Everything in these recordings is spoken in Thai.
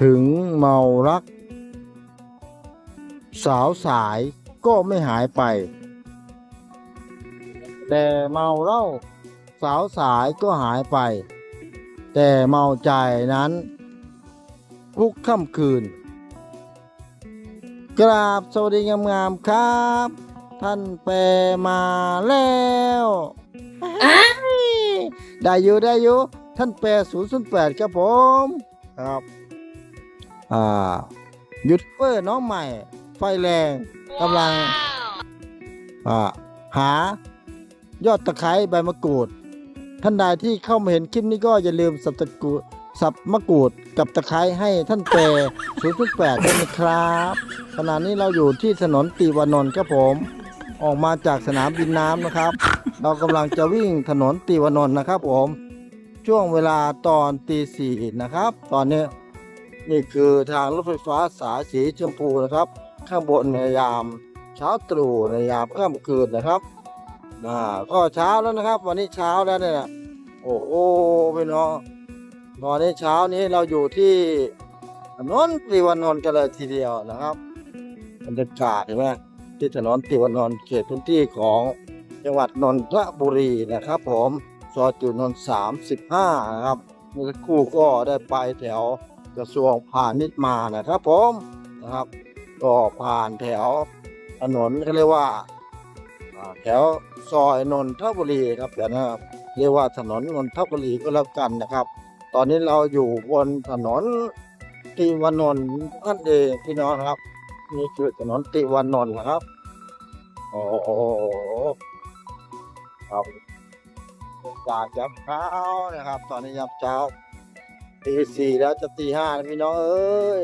ถึงเมารัก สาวสายก็ไม่หายไป แต่เมาเหล้าสาวสายก็หายไป แต่เมาใจนั้น ทุกค่ำคืน กราบสวัสดีงามๆครับ ท่านแปรมาแล้วได้อยู่ได้อยู่ท่านแปรศูนย์ศูนย์แปดครับผมครับ่าหยุดเฟอร์น้องใหม่ ไฟแรงกำลังาหายอดตะไคร้ใบมะกรูด ท่านใดที่เข้ามาเห็นคลิปนี้ก็อย่าลืมสับตะกรูสับมะกรูดกับตะไคร้ให้ท่านเปรศูนย์แปดด้วยนะครับขณะนี้เราอยู่ที่ถนนติวานนท์ครับผม ออกมาจากสนามบินน้ำนะครับ เรากำลังจะวิ่งถนนติวานนท์นะครับผม ช่วงเวลาตอนตีสี่นะครับ ตอนนี้ นี่คือทางรถไฟฟ้าสายสีชมพูนะครับ ข้างบนในยามเช้าตรู่ในยามค่ำคืนนะครับอ่าก็เช้าแล้วนะครับ วันนี้เช้าแล้วเนี่ยโอ้โหพี่น้องตอนนี้เช้านี้เราอยู่ที่ถนนติวานนท์กันเลยทีเดียวนะครับบรรยากาศเห็นไหมที่ถนนติวานนท์เขตพื้นที่ของจังหวัดนนทบุรีนะครับ ผมซอยจุนนท์สามสิบห้านะครับเมื่อสักครู่ก็ได้ไปแถว กระทรวงพาณิชย์มานะครับผมนะครับก็ผ่านแถวถนนเขาเรียกว่าแถวซอยนนทบุรีครับเดี๋ยวนะครับเรียกว่าถนนนนทบุรีก็แล้วกันนะครับ ตอนนี้เราอยู่บนถนนติวานนท์นั่นเองพี่น้องครับนี่คือถนนติวานนท์นะครับโอ้โหครับกาศยามเช้านะครับ ตอนนี้ยามเช้า ตีสี่แล้วจะตีห้าพี่น้องเอ้ย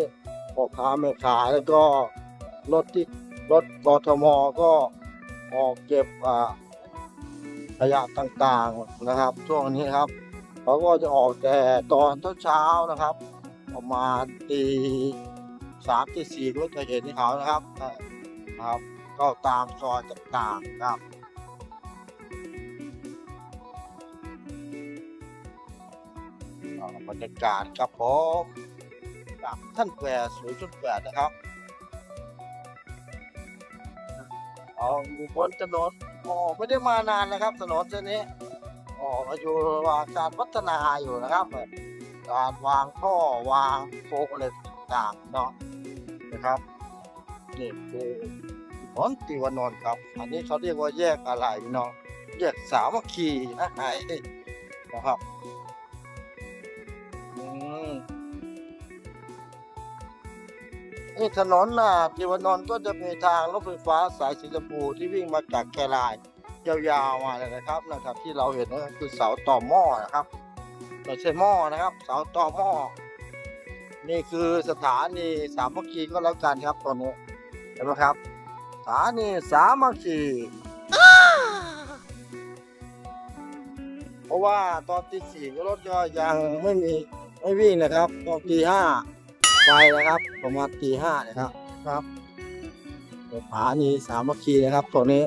พ่อค้าแม่ขายแล้วก็รถที่รถกทมก็ออกเก็บอ่าขยะต่างๆนะครับ ช่วงนี้ครับเขาก็จะออกแต่ตอนเช้าๆนะครับ ประมาณตีสามตีสี่ก็จะเห็นเขานะครับครับ ก็ตามซอยต่างๆครับ รรยากาศครับผมจากท่านแปรศูนย์จุดแปดนะครับอาอยู่บนถนนอ๋อไม่ได้มานานนะครับถนนเส้นนี้อ๋ออยู่ระหว่างการพัฒนาอยู่นะครับการวางท่อวางโฟกอะไรต่างเนาะนะครับนี่คือถนนติวนนท์ครับ อันนี้เขาเรียกว่าแยกอะไรพี่น้องแยกสามัคคีนะไอ้นะครับ นี่ถนนน่ะติวนนท์ก็จะมีทางรถไฟฟ้าสายสีชมพูที่วิ่งมาจากแครายยาวๆมาเลยนะครับนะครับ ที่เราเห็นนั่นก็คือเสาต่อหม้อนะครับไม่ใช่หม้อนะครับ เสาต่อหม้อนี่คือสถานีสามัคคีก็แล้วกันครับตอนนี้เห็นไหมครับสถานีสามัคคีเพราะว่าตอนตีสี่รถก็ยังไม่มีไม่วิ่งนะครับ ตอนตีห้า ไปนะครับ ประมาณตีห้านะครับครับสถานีสามัคคีนะครับตรงนี้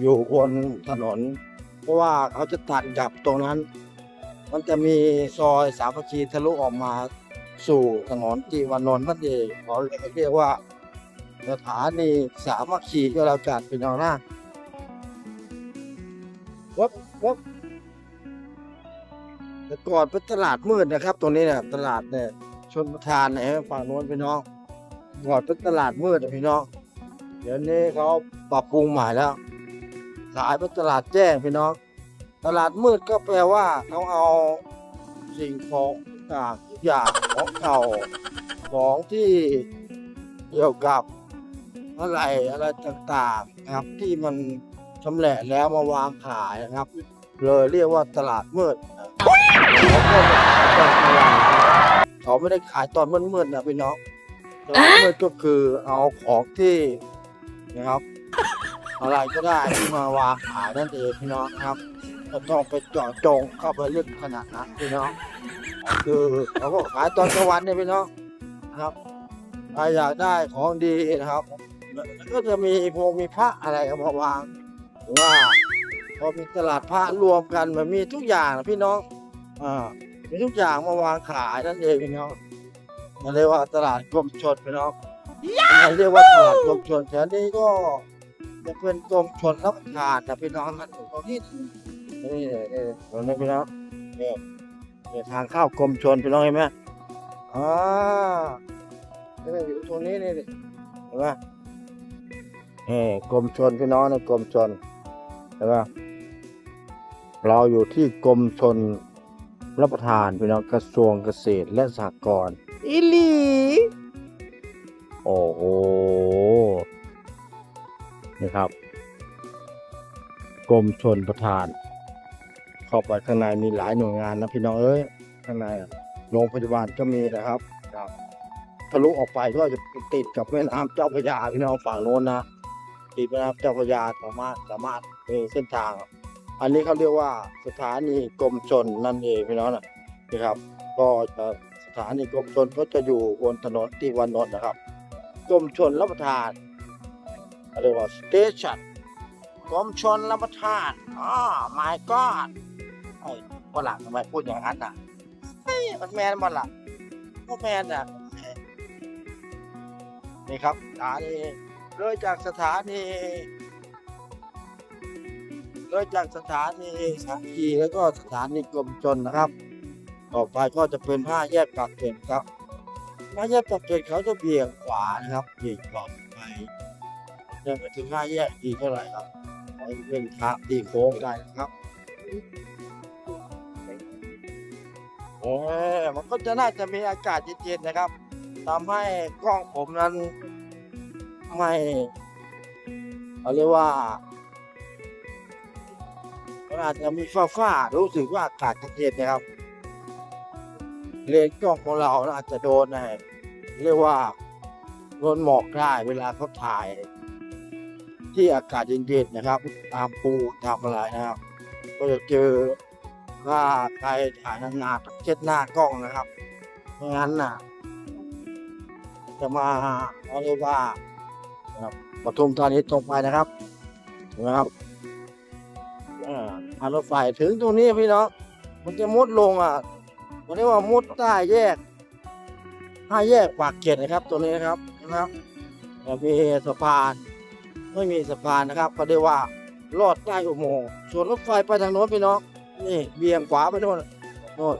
อยู่บนถนน เพราะว่าเขาจะตัดกับตรงนั้น มันจะมีซอยสามัคคีทะลุออกมาสู่ถนนจีวานนท์นั่นเองเขาเรียกว่าสถานีสามัคคีก็แล้วกันเป็นเอาหน้าวับวับแต่ก่อนเป็นตลาดมืดนะครับ ตรงนี้เนี่ยตลาดเนี่ย ชนประทานเนี่ยฝั่งโน้นพี่น้องก่อนเป็นตลาดมืดอะพี่น้อง เดี๋ยวนี้เขาปรับปรุงใหม่แล้วขายเป็นตลาดแจ้งพี่น้อง ตลาดมืดก็แปลว่าเขาเอาสิ่งของต่างทุกอย่างของเก่าของที่เกี่ยวกับอะไรอะไรต่างๆนะครับที่มันชำแหละแล้วมาวางขายนะครับ เลยเรียกว่าตลาดมืด เขาไม่ได้ขายตอนมืดๆนะพี่น้องตอนมืดก็คือเอาของที่นะครับอะไรก็ได้ที่มาวางขายนั่นเองพี่น้องนะครับไม่ต้องไปเจาะจงเข้าไปลึกขนาดนั้นพี่น้องคือเขาก็ขายตอนกลางวันเนี่ยพี่น้องนะครับใครอยากได้ของดีนะครับ ก็จะมีพวกมีพระอะไรเอามาวางหรือว่าพอมีตลาดพระรวมกันมันมีทุกอย่างนะพี่น้องอ่า มีทุกอย่างมาวางขายนั่นเองพี่น้องมันเรียกว่าตลาดกรมชนพี่น้องมันเรียกว่าตลาดกรมชนแถวนี้ก็จะเป็นกรมชนรับประทานนะพี่น้องมันอยู่ตรงนี้นี่นี่ตรงนี้พี่น้องนี่นี่ทางเข้ากรมชนพี่น้องเห็นไหมอ่านี่อยู่ตรงนี้นี่นี่เห็นไหมนี่กรมชนพี่น้องนะกรมชนเห็นไหมเราอยู่ที่กรมชน รับประทานพี่น้องกระทรวงเกษตรและสหกรณ์อิลี โอ้โหนี่ครับกรมชนประทาน เข้าไปข้างในมีหลายหน่วยงานนะพี่น้องเอ้ยข้างในโรงพยาบาลก็มีนะครับครับทะลุออกไปก็จะติดกับแม่น้ำเจ้าพระยาพี่น้องฝั่งโน้นนะติดแม่น้ำเจ้าพระยาสามารถสามารถเป็นเส้นทาง อันนี้เขาเรียกว่าสถานีกรมชนนั่นเองพี่น้องนะนะครับ ก็จะสถานีกรมชนก็จะอยู่บนถนนติวานนท์นะครับกรมชนรับประทานเรียกว่าสเตชันกรมชนรับประทานอ๋อ my god ไอ้ฝรั่งทำไมพูดอย่างนั้นอะเฮ้ยมันแมนมันล่ะก็แมนอะนี่ครับสถานีเลยจากสถานี โดยจากสถานีสังกีแล้วก็สถานีกรมชนนะครับ ต่อไปก็จะเป็นห้าแยกปากเกร็ดครับห้าแยกปากเกร็ดเขาจะเบี่ยงขวานะครับเบี่ยงขวาไปเดินไปถึงห้าแยกอีกเท่าไหร่ครับไปเป็นทางตีโค้งได้นะครับโอ้ยมันก็จะน่าจะมีอากาศเย็นๆนะครับทำให้กล้องผมนั้นไม่เขาเรียกว่า มันอาจจะมีฟ้าฟ้ารู้สึกว่าอากาศเย็นนะครับ เลนส์กล้องของเราน่าจจะโดนเรียกว่าโดนหมอกได้เวลาเขาถ่าย ที่อากาศเย็นๆนะครับ ตามปูตามอะไรนะครับ ก็จะเจอว่าใครถ่ายนานๆเช็ดหน้ากล้องนะครับไม่งั้นน่ะ จะมาเรียกว่าปทุมธานีตรงไปนะครับนะครับ อ่าทางรถไฟถึงตรงนี้พี่น้องมันจะมุดลงอะมันเรียกว่ามุดใต้แยกห้าแยกปากเกร็ดนะครับตัวนี้นะครับนะครับมีสะพานไม่มีสะพานนะครับเขาเรียกว่าลอดใต้อุโมงค์ส่วนรถไฟไปทางโน้นพี่น้องนี่เบี่ยงขวาไปโน่นโน่น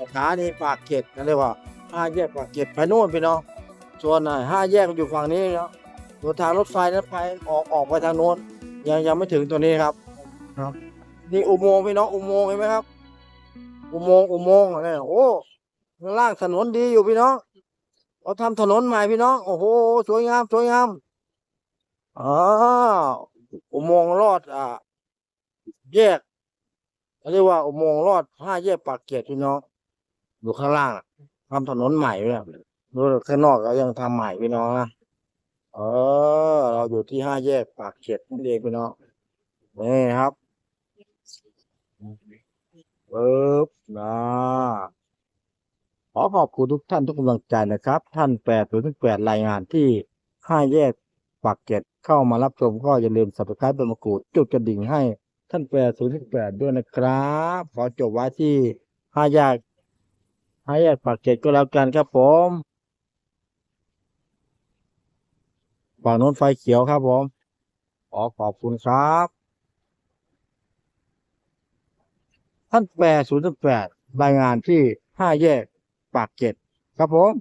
สถานีปากเกร็ดเขาเรียกว่าห้าแยกปากเกร็ดไปโน่นพี่น้องส่วนห้าแยกอยู่ฝั่งนี้เนาะตัวทางรถไฟนั้นไปออกออกไปทางโน้นยังยังไม่ถึงตัวนี้ครับครับ นี่อุโมงค์พี่น้องอุโมงค์เห็นไหมครับ อุโมงค์อุโมงค์อะไรโอ้ข้างล่างถนนดีอยู่พี่น้องเราทำถนนใหม่พี่น้องโอ้โหสวยงามสวยงามอ๋ออุโมงค์รอดอ่าแยกเขาเรียกว่าอุโมงค์รอดห้าแยกปากเกร็ดพี่น้องอยู่ข้างล่างทำถนนใหม่เนี่ยดูข้างนอกเรายังทำใหม่พี่น้องนะเออ เราอยู่ที่ห้าแยกปากเกร็ดนั่นเองพี่น้องนี่ครับ ปึ๊บนะขอขอบคุณทุกท่านทุกกำลังใจนะครับ ท่านแปดถึงแปดรายงานที่ห้าแยกปากเกร็ดเข้ามารับชมก็อย่าลืมสับสไครป์เป็นมะกรูดจุดกระดิ่งให้ท่านแปดถึงแปดด้วยนะครับ ขอจบไว้ที่ห้าแยกห้าแยกปากเกร็ดก็แล้วกันครับผมฝั่งโน้นไฟเขียวครับผมขอขอบคุณครับ ท่านแปดศูนย์แปดรายงานที่ห้าแยกปากเกร็ดครับผม